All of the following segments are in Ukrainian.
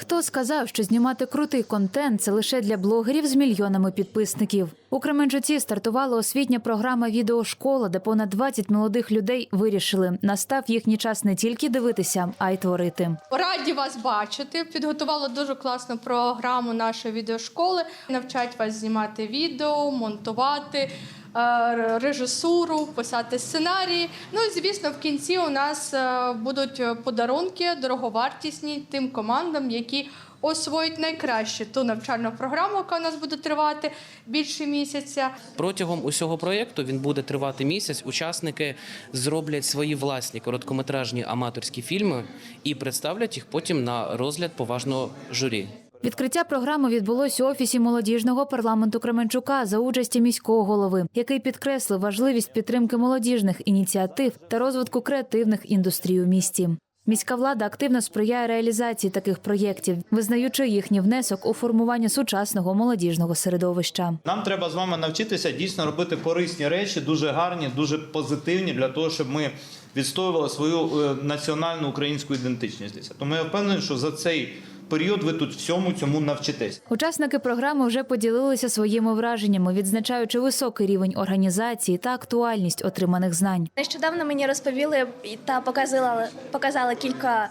Хто сказав, що знімати крутий контент це лише для блогерів з мільйонами підписників? У Кременчуці стартувала освітня програма Відеошкола, де понад 20 молодих людей вирішили, настав їхній час не тільки дивитися, а й творити. Раді вас бачити. Підготувала дуже класну програму нашої відеошколи. Навчать вас знімати відео, монтувати. Е, Режисуру, писати сценарії. Ну і звісно, в кінці у нас е, будуть подарунки дороговартісні тим командам, які освоїть найкраще ту навчальну програму, яка у нас буде тривати більше місяця. Протягом усього проєкту він буде тривати місяць. Учасники зроблять свої власні короткометражні аматорські фільми і представлять їх потім на розгляд поважного журі. Відкриття програми відбулось у офісі молодіжного парламенту Кременчука за участі міського голови, який підкреслив важливість підтримки молодіжних ініціатив та розвитку креативних індустрій у місті. Міська влада активно сприяє реалізації таких проєктів, визнаючи їхній внесок у формування сучасного молодіжного середовища. Нам треба з вами навчитися дійсно робити корисні речі, дуже гарні, дуже позитивні для того, щоб ми відстоювали свою е, національну українську ідентичність. Тому я впевнений, що за цей період ви тут всьому цьому навчитесь. Учасники програми вже поділилися своїми враженнями, відзначаючи високий рівень організації та актуальність отриманих знань. Нещодавно мені розповіли та показали, показали кілька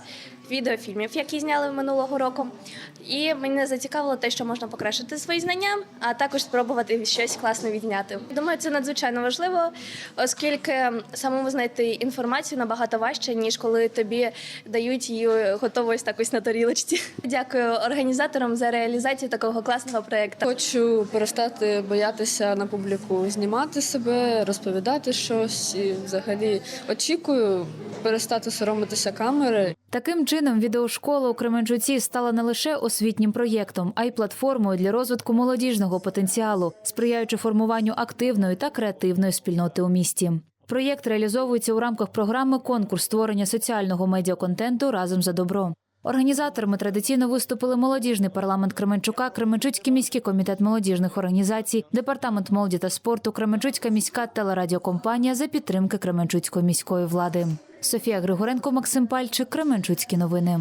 відеофільмів, які зняли минулого року. І мене зацікавило те, що можна покращити свої знання, а також спробувати щось класне відняти. Думаю, це надзвичайно важливо, оскільки самому знайти інформацію набагато важче, ніж коли тобі дають її готову ось так ось на тарілочці. Дякую організаторам за реалізацію такого класного проєкту. Хочу перестати боятися на публіку знімати себе, розповідати щось і взагалі очікую перестати соромитися камери. Таким чином, відеошкола у Кременчуці стала не лише освітнім проєктом, а й платформою для розвитку молодіжного потенціалу, сприяючи формуванню активної та креативної спільноти у місті. Проєкт реалізовується у рамках програми Конкурс створення соціального медіаконтенту разом за добро. Організаторами традиційно виступили молодіжний парламент Кременчука, Кременчуцький міський комітет молодіжних організацій, департамент молоді та спорту, Кременчуцька міська телерадіокомпанія за підтримки Кременчуцької міської влади. Софія Григоренко, Максим Пальчик, Кременчуцькі новини.